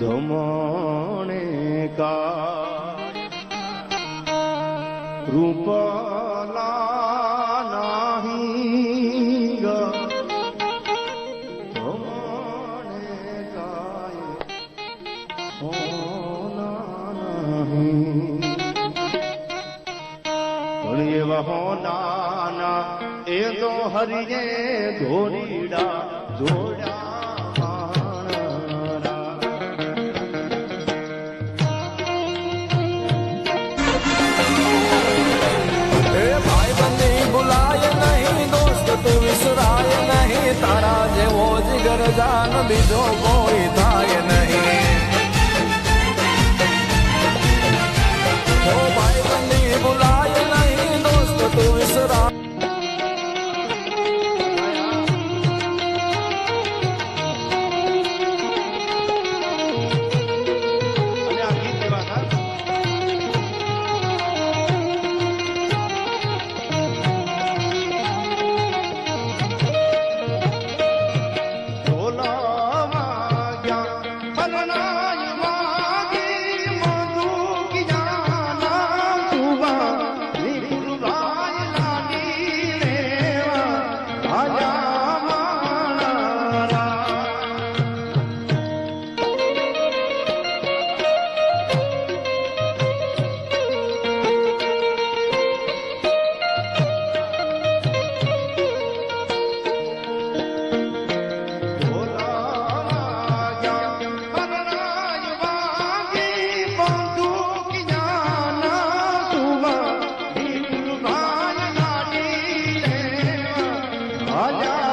ધમણે કા રૂપલા નાહી ધમણે કાય હોના પણ એવા હોનાના એ તો હરિયે ધોરીડા જોડ્યા વિસરાય નહીં राजा